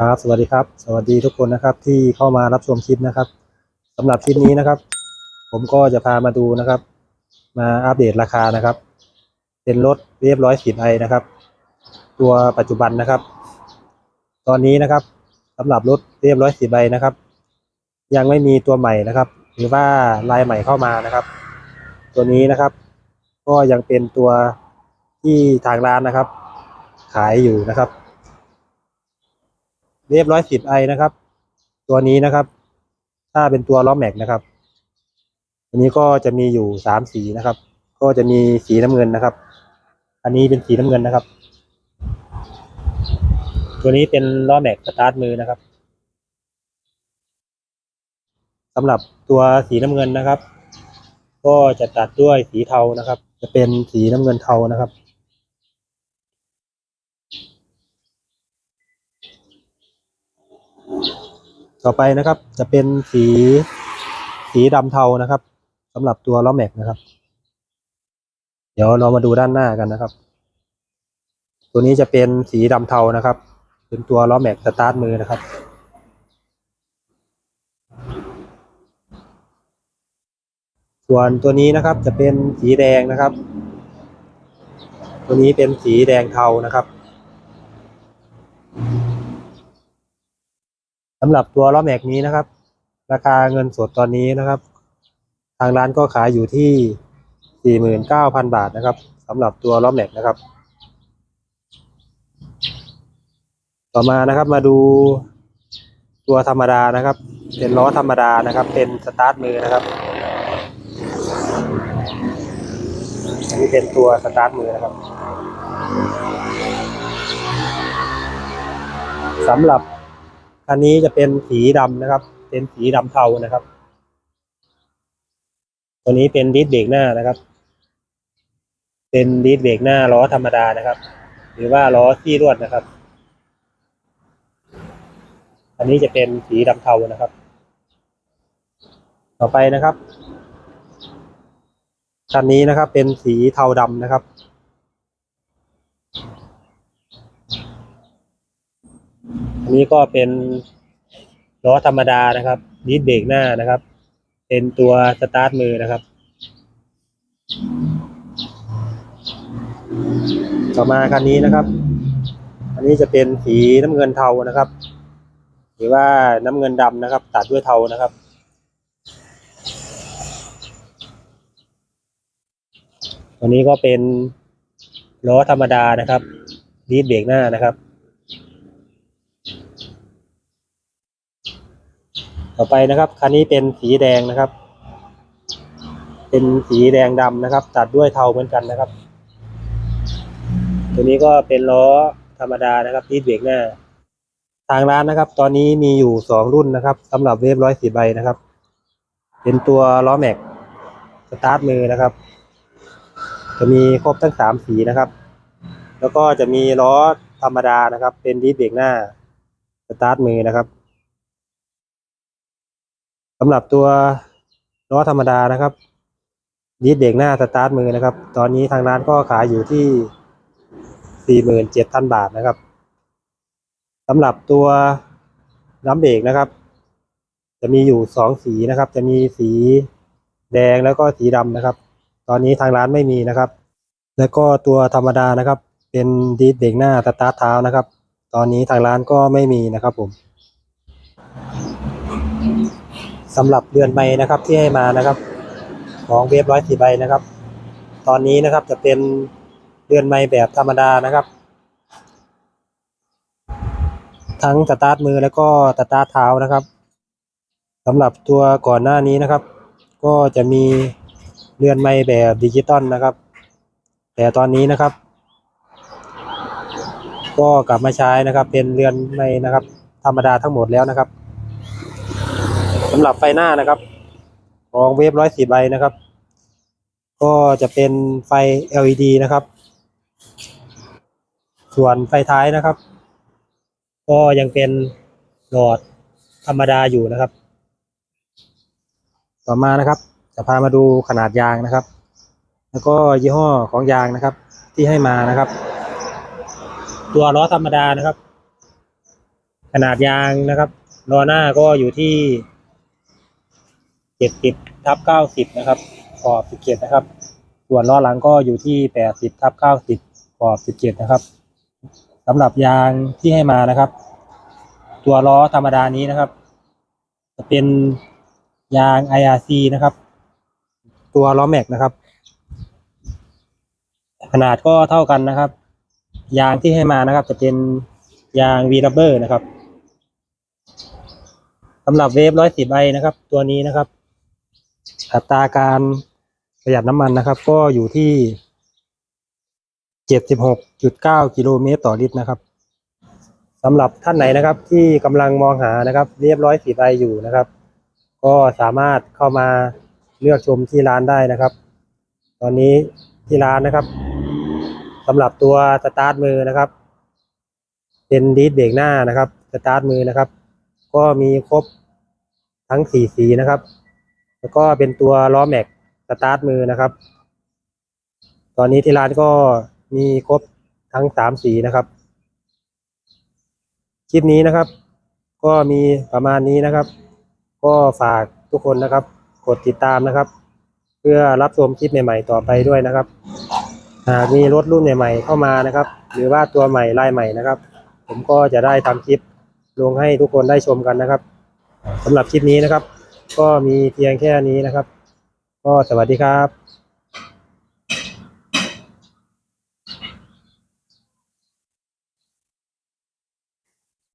ครับสวัสดีครับ สวัสดีทุกคนนะครับที่เข้ามารับชมคลิปนะครับสำหรับคลิปนี้นะครับ ผมก็จะพามาดูนะครับ มาอัปเดตราคานะครับ เป็นรถเรียบร้อยสิบไอนะครับ ตัวปัจจุบันนะครับ ตอนนี้นะครับสำหรับรถเรียบร้อยสิบนะครับ ยังไม่มีตัวใหม่นะครับ หรือว่าลายใหม่เข้ามานะครับ ตัวนี้นะครับ ก็ยังเป็นตัวที่ทางร้านนะครับ ขายอยู่นะครับ เรียบร้อยสิบไอนะครับ ตัวนี้นะครับ ถ้าเป็นตัวล้อแม็กนะครับอันนี้ก็จะมีอยู่สามสีนะครับ ก็จะมีสีน้ำเงินนะครับ อันนี้เป็นสีน้ำเงินนะครับ ตัวนี้เป็นล้อแม็กสตาร์ทมือนะครับสำหรับตัวสีน้ำเงินนะครับ ก็จะตัดด้วยสีเทานะครับ จะเป็นสีน้ำเงินเทานะครับ ต่อไปนะครับ จะเป็นสีสีดำเทานะครับสำหรับตัวล้อแม็กนะครับ เดี๋ยวเรามาดูด้านหน้ากันนะครับ ตัวนี้จะเป็นสีดำเทานะครับ เป็นตัวล้อแม็กสตาร์ทมือนะครับส่วนตัวนี้นะครับจะเป็นสีแดงนะครับ ตัวนี้เป็นสีแดงเทานะครับ สำหรับตัวล้อแม็กนี้นะครับ ราคาเงินสดตอนนี้นะครับ ทางร้านก็ขายอยู่ที่ 49,000 บาทนะครับสำหรับตัวล้อแม็กนะครับ ต่อมานะครับมาดูตัวธรรมดานะครับ เป็นล้อธรรมดานะครับ เป็นสตาร์ทมือนะครับอันนี้เป็นตัวสตาร์ทมือนะครับสำหรับ อันนี้จะเป็นสีดำนะครับ เป็นสีดำเทานะครับ ตัวนี้เป็นดิสเบรกหน้านะครับ เป็นดิสเบรกหน้าล้อธรรมดานะครับ หรือว่าล้อที่รวดนะครับอันนี้จะเป็นสีดำเทานะครับ ต่อไปนะครับคันนี้นะครับเป็นสีเทาดำนะครับ นี้ก็เป็นล้อธรรมดานะครับดิสเบรกหน้านะครับ เป็นตัวสตาร์ทมือนะครับ ต่อมาคันนี้นะครับ อันนี้จะเป็นสีน้ำเงินเทานะครับ หรือว่าน้ำเงินดำนะครับ ตัดด้วยเทานะครับ ตัวนี้ก็เป็นล้อธรรมดานะครับดิสเบรกหน้านะครับ ต่อไปนะครับ คันนี้เป็นสีแดงนะครับ เป็นสีแดงดำนะครับ ตัดด้วยเทาเหมือนกันนะครับ ตัวนี้ก็เป็นล้อธรรมดานะครับที่เบรกหน้า ทางร้านนะครับ ตอนนี้มีอยู่สองรุ่นนะครับสำหรับเวฟร้อยสี่ใบนะครับ เป็นตัวล้อแม็กสตาร์ทมือนะครับ จะมีครบทั้งสามสีนะครับ แล้วก็จะมีล้อธรรมดานะครับ เป็นดิสเบรกหน้าสตาร์ทมือนะครับ สำหรับตัวล้อธรรมดานะครับดิสเบรกหน้าสตาร์ทมือนะครับ ตอนนี้ทางร้านก็ขายอยู่ที่ 47,000 บาทนะครับสำหรับตัวน้ำเบรกนะครับ จะมีอยู่สองสีนะครับ จะมีสีแดงแล้วก็สีดำนะครับ ตอนนี้ทางร้านไม่มีนะครับ แล้วก็ตัวธรรมดานะครับ เป็นดิสเบรกหน้าสตาร์ทเท้านะครับ ตอนนี้ทางร้านก็ไม่มีนะครับผม สำหรับเรือนไม้นะครับที่ให้มานะครับ ของเวฟร้อยสี่ใบนะครับ ตอนนี้นะครับจะเป็นเรือนไม้แบบธรรมดานะครับ ทั้งสตาร์ทมือแล้วก็สตาร์ทเท้านะครับสำหรับตัวก่อนหน้านี้นะครับ ก็จะมีเรือนไม้แบบดิจิตอลนะครับ แต่ตอนนี้นะครับ ก็กลับมาใช้นะครับ เป็นเรือนไม้นะครับ ธรรมดาทั้งหมดแล้วนะครับ สำหรับไฟหน้านะครับ ของเวฟร้อยสี่ใบนะครับ ก็จะเป็นไฟ LED นะครับ ส่วนไฟท้ายนะครับ ก็ยังเป็นหลอดธรรมดาอยู่นะครับ ต่อมานะครับ จะพามาดูขนาดยางนะครับ แล้วก็ยี่ห้อของยางนะครับ ที่ให้มานะครับ ตัวล้อธรรมดานะครับ ขนาดยางนะครับล้อหน้าก็อยู่ที่ จ็ดสิบทับเก้าสิบนะครับ ขอบสิบเจ็ดนะครับ ส่วนล้อหลังก็อยู่ที่แปดสิบทับเก้าสิบขอบสิบเจ็ดนะครับสำหรับยางที่ให้มานะครับ ตัวล้อธรรมดานี้นะครับ จะเป็นยาง IRC นะครับ ตัวล้อแม็กนะครับ ขนาดก็เท่ากันนะครับ ยางที่ให้มานะครับ จะเป็นยาง V rubber นะครับสำหรับเวฟร้อยสิบไอนะครับ ตัวนี้นะครับ อัตราการประหยัดน้ำมันนะครับ ก็อยู่ที่เจ็ดสิบหกจุดเก้ากิโลเมตรต่อลิตรนะครับสำหรับท่านไหนนะครับ ที่กำลังมองหานะครับ เรียบร้อยสิบไออยู่นะครับ ก็สามารถเข้ามาเลือกชมที่ร้านได้นะครับ ตอนนี้ที่ร้านนะครับสำหรับตัวสตาร์ทมือนะครับ เป็นดีดเบรกหน้านะครับสตาร์ทมือนะครับ ก็มีครบทั้งสี่สีนะครับ แล้วก็เป็นตัวล้อแม็กสตาร์ทมือนะครับ ตอนนี้ที่ร้านก็มีครบทั้งสามสีนะครับ คลิปนี้นะครับ ก็มีประมาณนี้นะครับ ก็ฝากทุกคนนะครับ กดติดตามนะครับ เพื่อรับชมคลิปใหม่ ๆ ต่อไปด้วยนะครับหากมีรถรุ่นใหม่ๆเข้ามานะครับ หรือว่าตัวใหม่ลายใหม่นะครับ ผมก็จะได้ทำคลิปลงให้ทุกคนได้ชมกันนะครับสำหรับคลิปนี้นะครับ ก็มีเพียงแค่นี้นะครับ ก็สวัสดีครับ